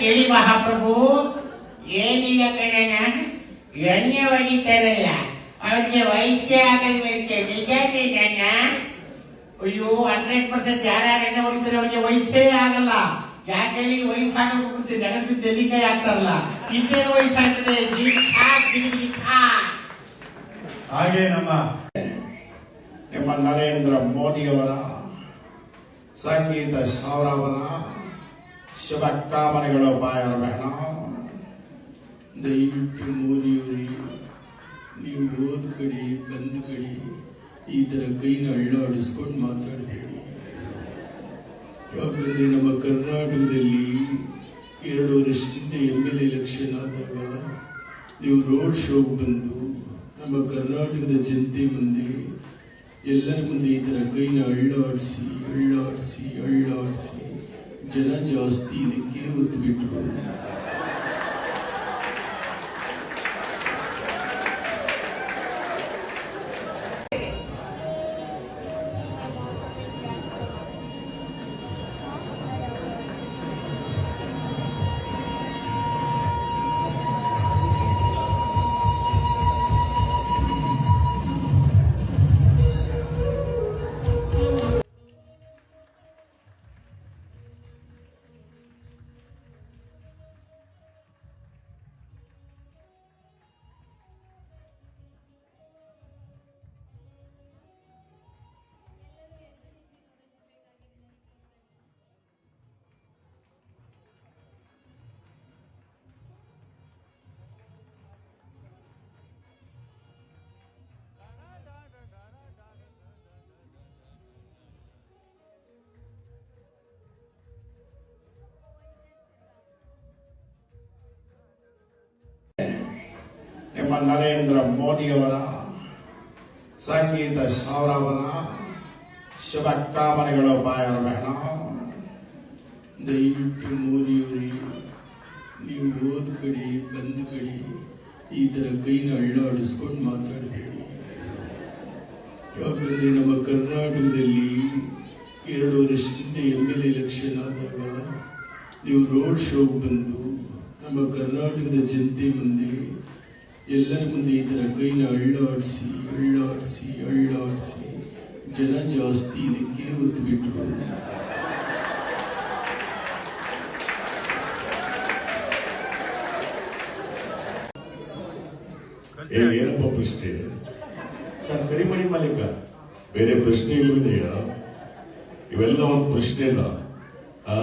ಕೇಳಿ ಮಹಾಪ್ರಭು ಏನಿಲ್ಲ ಕಣಣ್ಣ, ಎಣ್ಣೆ ಹೊಡಿತಾರಲ್ಲ, ಅವ್ರಿಗೆ ವಯಸ್ಸೇ ಆಗಲ್ವಂತೆ ನಿಜ ಕಣ್ಣ ಅಯ್ಯೋ ಹಂಡ್ರೆಡ್ ಪರ್ಸೆಂಟ್ ಯಾರ್ಯಾರು ಎಣ್ಣೆ ಹೊಡಿತಾರೆ ಅವ್ರಿಗೆ ವಯಸ್ಸೇ ಆಗಲ್ಲ. ಯಾಕೆ ಹೇಳಿ ವಯಸ್ಸಾಗಬೇಕು ಜನರಿಗೆ ತೆಲಿಕಾಯಿ ಆಗ್ತಾರಲ್ಲ. ಇನ್ನೇನು ವಯಸ್ಸಾಗ್ತದೆ? ಹಾಗೆ ನಮ್ಮ ನಮ್ಮ ನರೇಂದ್ರ ಮೋದಿಯವರ ಸಂಗೀತ ಸೌರವನ ಶುಭ ಕಾಮನೆಗಳು ಬಾಯರ ಬಹಣ ದಯವಿಟ್ಟು ಮೋದಿಯವರಿ, ನೀವು ಓದ್ ಕಡೆ, ಬಂದ ಕಡೆ, ಈ ಥರ ಕೈನ ಅಳ್ಳಾಡಿಸ್ಕೊಂಡು ಮಾತಾಡಬೇಡಿ. ಯಾಕಂದ್ರೆ ನಮ್ಮ ಕರ್ನಾಟಕದಲ್ಲಿ ಎರಡು ವರ್ಷದಿಂದ ಎಂ ಎಲ್ ಎಲೆಕ್ಷನ್ ಆದಾಗ ನೀವು ರೋಡ್ ಶೋಗೆ ಬಂದು ನಮ್ಮ ಕರ್ನಾಟಕದ ಜನತೆ ಮುಂದೆ ಎಲ್ಲರ ಮುಂದೆ ಈ ಥರ ಕೈನ ಅಳ್ಳಾಡಿಸಿ ಅಳ್ಳಾಡಿಸಿ ಅಳ್ಳಾಡಿಸಿ ಜನ ಜಾಸ್ತಿ ಇದಕ್ಕೆ ಒತ್ತು ಬಿಟ್ಟರು ನಿಮ್ಮ ನರೇಂದ್ರ ಮೋದಿಯವರ ಸಂಗೀತ ಸೌರವನ ಶುಭ ಕಾಮನೆಗಳು ಬಾಯರ ಬಹಣ ದಯವಿಟ್ಟು ಮೋದಿಯವರಿ, ನೀವು ಓದ್ ಕಡೆ, ಬಂದ ಕಡೆ ಈ ಥರ ಕೈನ ಅಳ್ಳಾಡಿಸ್ಕೊಂಡು ಮಾತಾಡಬೇಡಿ. ಯಾಕಂದ್ರೆ ನಮ್ಮ ಕರ್ನಾಟಕದಲ್ಲಿ ಎರಡು ವರ್ಷದಿಂದ ಎಂ ಎಲ್ ಎಲೆಕ್ಷನ್ ಆದಾಗ ನೀವು ರೋಡ್ ಶೋಗೆ ಬಂದು ನಮ್ಮ ಕರ್ನಾಟಕದ ಜನತೆ ಮುಂದೆ ಎಲ್ಲರ ಮುಂದೆ ಈ ಥರ ಕೈನ ಅಳ್ಳಾಡಿಸಿ ಅಳ್ಳಾಡಿಸಿ ಅಳ್ಳಾಡಿಸಿ. ಜನ ಜಾಸ್ತಿ ಇದಕ್ಕೆ ಒತ್ತು ಬಿಟ್ಟರು ಏ ಏನಪ್ಪ ಪ್ರಶ್ನೆ? ಸರ್ ಕರಿಮಣಿ ಮಾಲೀಕ. ಬೇರೆ ಪ್ರಶ್ನೆ ಇಲ್ವಿದೆಯಾ ಇವೆಲ್ಲ ಒಂದು ಪ್ರಶ್ನೆನಾ? ಆ?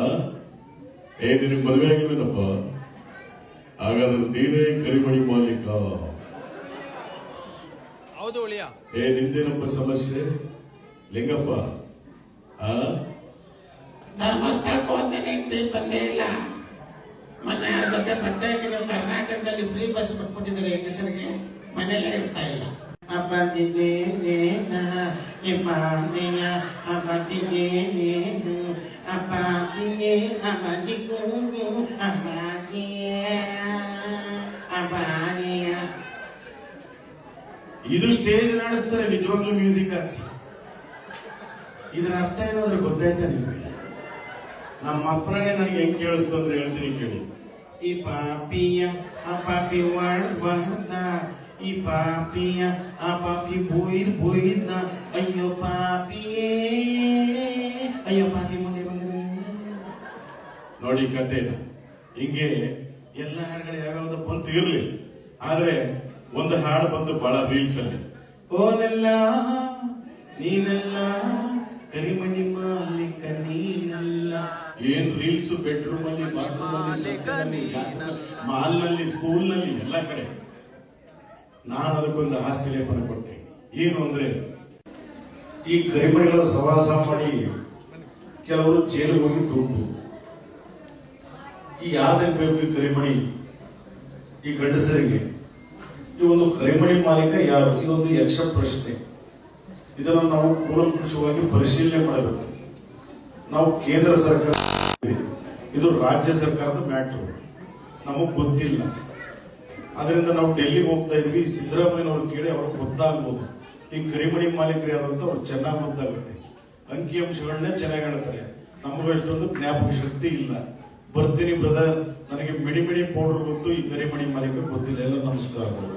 ಏ ನಿನಗೆ ಮದುವೆ ಆಗಿಲ್ವೇನಪ್ಪ? ಹಾಗಾದ್ರೆ ನೀನೇ ಕರಿಮಣಿ ಮಾಲೀಕ. ಹೌದು ಉಳಿಯ. ಏ ನಿಂದೇನಪ್ಪ ಸಮಸ್ಯೆ? ಲಿಂಗಪ್ಪ ಆ? ಧರ್ಮಸ್ಥಳಕ್ಕೆ ಅಂತ ಬಂದೇ ಇಲ್ಲ. ಮೊನ್ನೆ ಯಾರ ಜೊತೆ ಬಟ್ಟೆ ಹಾಕಿದ್ರು ಕರ್ನಾಟಕದಲ್ಲಿ ಫ್ರೀ ಬಸ್ ಬಿಟ್ಬಿಟ್ಟಿದ್ದಾರೆ ಹೆಂಗಸರಿಗೆ ಮನೆಯಲ್ಲೇ ಇರ್ತಾ ಇಲ್ಲ. ಅಪ್ಪ ದಿನೇ ನೇನ ನೀನು ಅಪ್ಪ ದಿನೇ ನೇನು ಅಪ್ಪ ದಿನೇ ಇದು ಸ್ಟೇಜ್ ನಡೆಸ್ತಾರೆ ನಿಜವಾಗ್ಲೂ ಮ್ಯೂಸಿಕ್ ಹಾಕ್ಸಿ ಇದರ ಅರ್ಥ ಏನಾದ್ರೂ ಗೊತ್ತಾಯ್ತಾ ನಿಮ್ಗೆ? ನಮ್ಮ ಅಪ್ಪನೇ ನನಗೆ ಹೆಂಗ್ ಕೇಳಿಸ್ತು ಅಂದ್ರೆ ಹೇಳ್ತೀನಿ ಕೇಳಿ. ಈ ಪಾಪಿಯ, ಆ ಪಾಪಿ ವಾಡ್ ಬಂದ ಈ ಪಾಪಿಯ, ಆ ಪಾಪಿ ಬೋಯ್ದ್ ಬೋಯ್ದ ಅಯ್ಯೋ ಪಾಪಿಯೇ, ಅಯ್ಯೋ ಪಾಪಿ ಮುಂದೆ ಬಂದ್ರೆ. ನೋಡಿ ಕತೆ ಹಿಂಗೆ ಎಲ್ಲ ಹಾಡುಗಳು ಯಾವ್ಯಾವ್ದಪ್ಪ ಅಂತ ಇರ್ಲಿ ಆದ್ರೆ ಒಂದು ಹಾಡು ಬಂದು ಬಹಳ ರೀಲ್ಸ್ ಅಲ್ಲಿ. ಓನೆಲ್ಲ, ನೀನೆಲ್ಲ, ಕರಿಮಣಿ ಮಾಲೀಕ ನೀನಲ್ಲ. ಏನ್ ರೀಲ್ಸ್ ಬೆಡ್ರೂಮ್ ಅಲ್ಲಿ ಬಾತ್ರೂಮ್ ಅಲ್ಲಿ ಮಾಲ್ನಲ್ಲಿ ಸ್ಕೂಲ್ನಲ್ಲಿ ಎಲ್ಲ ಕಡೆ. ನಾನು ಅದಕ್ಕೊಂದು ಹಾಸ್ಯ ಕೊಟ್ಟೆ. ಏನು ಅಂದ್ರೆ, ಈ ಕರಿಮಣಿಗಳ ಸವಾಸ ಮಾಡಿ ಕೆಲವರು ಜೈಲಿಗೆ ಹೋಗಿ ದುಡ್ಡು. ಈ ಯಾವ್ದಾಗ ಬೇಕು ಈ ಕರಿಮಣಿ, ಈ ಗಂಡಸರಿಗೆ? ಈ ಒಂದು ಕರಿಮಣಿ ಮಾಲೀಕ ಯಾರು? ಇದೊಂದು ಯಕ್ಷ ಪ್ರಶ್ನೆ. ಇದನ್ನು ನಾವು ಕೂಲಂಕುಷವಾಗಿ ಪರಿಶೀಲನೆ ಮಾಡಬೇಕು. ನಾವು ಕೇಂದ್ರ ಸರ್ಕಾರ ಇದು ರಾಜ್ಯ ಸರ್ಕಾರದ ಮ್ಯಾಟ್ರು. ನಮಗೆ ಗೊತ್ತಿಲ್ಲ. ಅದರಿಂದ ನಾವು ಡೆಲ್ಲಿಗೆ ಹೋಗ್ತಾ ಇದ್ವಿ. ಸಿದ್ದರಾಮಯ್ಯನವ್ರು ಕೇಳಿ ಅವ್ರಿಗೆ ಗೊತ್ತಾಗ್ಬೋದು. ಈ ಕರಿಮಣಿ ಮಾಲೀಕರು ಯಾರು ಅಂತ ಅವ್ರು ಚೆನ್ನಾಗಿ ಗೊತ್ತಾಗುತ್ತೆ. ಅಂಕಿಅಂಶಗಳನ್ನೇ ಚೆನ್ನಾಗಿ ಹೇಳ್ತಾರೆ. ನಮಗೂ ಅಷ್ಟೊಂದು ಜ್ಞಾಪಕ ಶಕ್ತಿ ಇಲ್ಲ. ಬರ್ತೀನಿ ಬ್ರದರ್ ನನಗೆ ಮಿಡಿ ಮಿಡಿ ಪೌಡರ್ ಗೊತ್ತು ಈ ಕರಿಮಣಿ ಮನೆಗೆ ಗೊತ್ತಿಲ್ಲ. ಎಲ್ಲ ನಮಸ್ಕಾರಗಳು